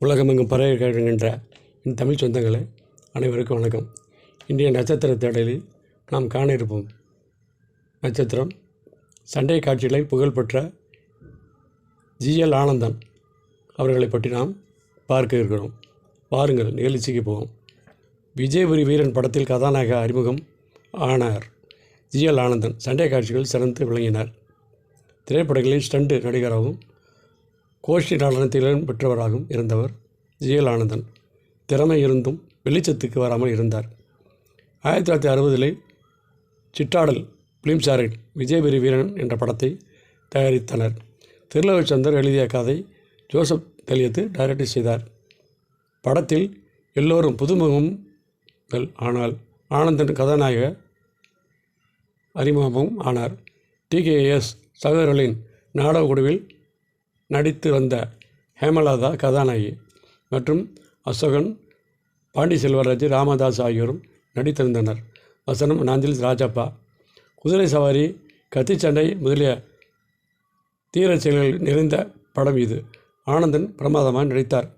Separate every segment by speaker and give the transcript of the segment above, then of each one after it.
Speaker 1: உலகமெங்கும் பரவி கிடக்கின்ற என் தமிழ் சொந்தங்களே அனைவருக்கும் வணக்கம். இன்றைய நட்சத்திர தேடலில் நாம் காண இருப்போம் நட்சத்திரம். சண்டை காட்சிகளில் புகழ்பெற்ற ஜிஎல் ஆனந்தன் அவர்களை பற்றி நாம் பார்க்க இருக்கிறோம். பாருங்கள் நிகழ்ச்சிக்கு போவோம். விஜயபுரி வீரன் படத்தில் கதாநாயக அறிமுகம் ஆனார். ஜிஎல் ஆனந்தன் சண்டை காட்சிகள் சிறந்து விளங்கினார். திரைப்படங்களில் ஸ்டண்டு நடிகராகவும் கோஷ்டி நடனத்திலும் பெற்றவராகவும் இருந்தவர் ஜிஎல் ஆனந்தன் திறமை இருந்தும் வெளிச்சத்துக்கு வராமல் இருந்தார். ஆயிரத்தி தொள்ளாயிரத்தி அறுபதில் சிட்டாடல் பிலிம்சாரின் சாரிட் வீரன் என்ற படத்தை தயாரித்தனர். திருலோகச்சந்தர் எழுதிய கதை ஜோசப் தெளியத்து டைரக்ட் செய்தார். படத்தில் எல்லோரும் புதுமுகங்கள் ஆனால் ஆனந்தன் கதாநாயக அறிமுகமும் ஆனார். டிகேஎஸ் சகோதரர்களின் நாடக குழுவில் நடித்து வந்த ஹேமலதா கதாநாயகி மற்றும் அசோகன் பாண்டி செல்வராஜ் ராமதாஸ் ஆகியோரும் நடித்திருந்தனர். வசனம் நாஞ்சில் ராஜப்பா. குதிரை சவாரி கத்திச்சண்டை முதலிய தீர செயல்கள் நிறைந்த படம் இது. ஆனந்தன் பிரமாதமாக நடித்தார்.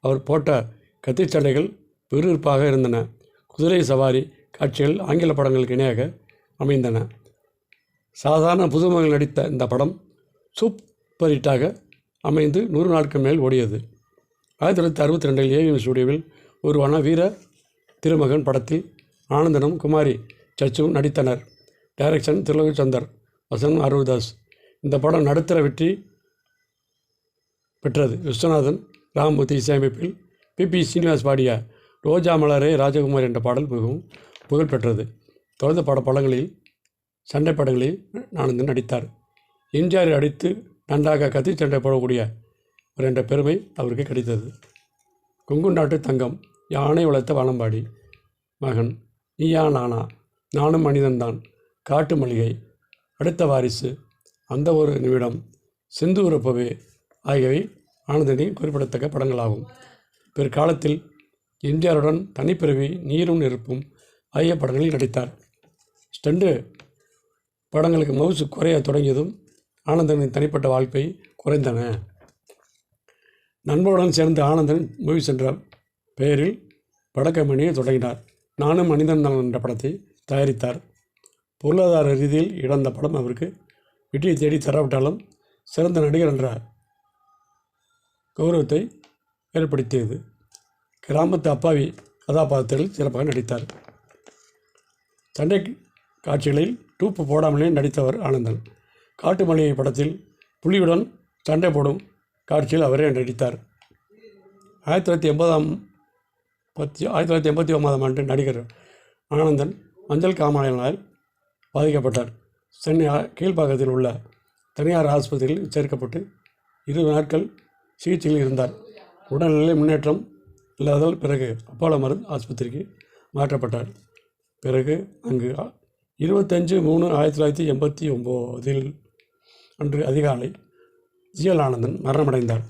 Speaker 1: அவர் போட்ட கத்திச்சண்டைகள் விறுவிறுப்பாக இருந்தன. குதிரை சவாரி காட்சிகள் ஆங்கில படங்களுக்கு இணையாக அமைந்தன. சாதாரண புதுமகள் நடித்த இந்த படம் சூப்பர் ஹிட்டாக அமைந்து நூறு நாட்கள் மேல் ஓடியது. ஆயிரத்தி தொள்ளாயிரத்தி அறுபத்தி ரெண்டில் ஏவிஎம் ஸ்டுடியோவில் உருவான வீர திருமகன் படத்தில் ஆனந்தனும் குமாரி சச்சுவும் நடித்தனர். டைரக்ஷன் திருலோகச்சந்தர் வசனம் அருள்தாஸ். இந்த படம் நடுத்தர வெற்றி பெற்றது. விஸ்வநாதன் ராமமூர்த்தி இசையமைப்பில் பிபி ஸ்ரீனிவாஸ் பாடிய ரோஜா மலரே ராஜகுமார் என்ற பாடல் மிகவும் புகழ் பெற்றது. தொடர்ந்த பட படங்களில் சண்டை படங்களில் ஆனந்தன் நடித்தார். எம்ஜிஆர் அடித்து நன்றாக கத்தி சண்டை போடக்கூடிய ஒரு என்ற பெருமை அவருக்கு கிடைத்தது. கொங்கு நாட்டு தங்கம் யானை வளர்த்த வானம்பாடி மகன் நீயா நானா நானும் மனிதன்தான் காட்டு மளிகை அடுத்த வாரிசு அந்த ஒரு நிமிடம் செந்தூரப்பவே ஆகியவை ஆனந்தனின் குறிப்பிடத்தக்க படங்களாகும். பிற்காலத்தில் எம்ஜிஆருடன் தனிப்பிறவி நீரும் நெருப்பும் ஆகிய படங்களில் நடித்தார். ஸ்டண்டு படங்களுக்கு மவுசு குறைய தொடங்கியதும் ஆனந்தனின் தனிப்பட்ட வாழ்க்கை குறைந்தன. நண்பருடன் சேர்ந்து ஆனந்தன் மூவி சென்ற பெயரில் படக்கம்பெனியை தொடங்கினார். நானும் மனிதன் என்ற படத்தை தயாரித்தார். பொருளாதார ரீதியில் இழந்த படம் அவருக்கு வெற்றியை தேடி தராவிட்டாலும் சிறந்த நடிகர் என்ற கௌரவத்தை ஏற்படுத்தியது. கிராமத்து அப்பாவி கதாபாத்திரத்தில் சிறப்பாக நடித்தார். சண்டை காட்சிகளில் டூப்பு போடாமலே நடித்தவர் ஆனந்தன். காட்டுமலை படத்தில் புலியுடன் சண்டை போடும் காட்சியில் அவரே நடித்தார். ஆயிரத்தி தொள்ளாயிரத்தி எண்பதாம் பத்தி ஆயிரத்தி தொள்ளாயிரத்தி எண்பத்தி ஒன்பதாம் ஆண்டு நடிகர் ஆனந்தன் மஞ்சள் காமாலையினால் பாதிக்கப்பட்டார். சென்னை கீழ்ப்பாக்கத்தில் உள்ள தனியார் ஆஸ்பத்திரியில் சேர்க்கப்பட்டு இருபது நாட்கள் சிகிச்சையில் இருந்தார். உடல்நிலை முன்னேற்றம் இல்லாததால் பிறகு அப்போலோ மருந்து ஆஸ்பத்திரிக்கு மாற்றப்பட்டார். பிறகு அங்கு இருபத்தஞ்சு மூணு ஆயிரத்தி தொள்ளாயிரத்தி எண்பத்தி ஒம்போதில் அன்று அதிகாலை ஜிஎல் ஆனந்தன் மரணமடைந்தார்.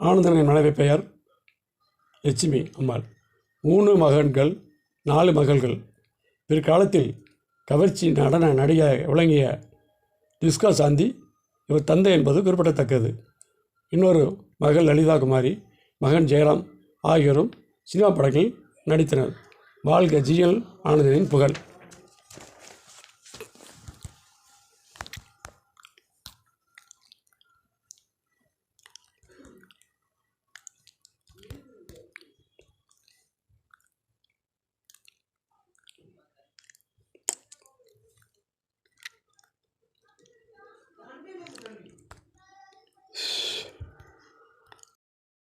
Speaker 1: ஆனந்தனின் மனைவி பெயர் லட்சுமி அம்மாள் மூணு மகன்கள் நாலு மகள்கள். பிற்காலத்தில் கவர்ச்சி நடன நடிகை விளங்கிய டிஸ்கா சாந்தி இவர் தந்தை என்பது குறிப்பிடத்தக்கது. இன்னொரு மகள் லலிதா குமாரி மகன் ஜெயராம் ஆகியோரும் சினிமா படங்களில் நடித்தனர். வாழ்க ஜிஎல் ஆனந்தனின் புகழ்.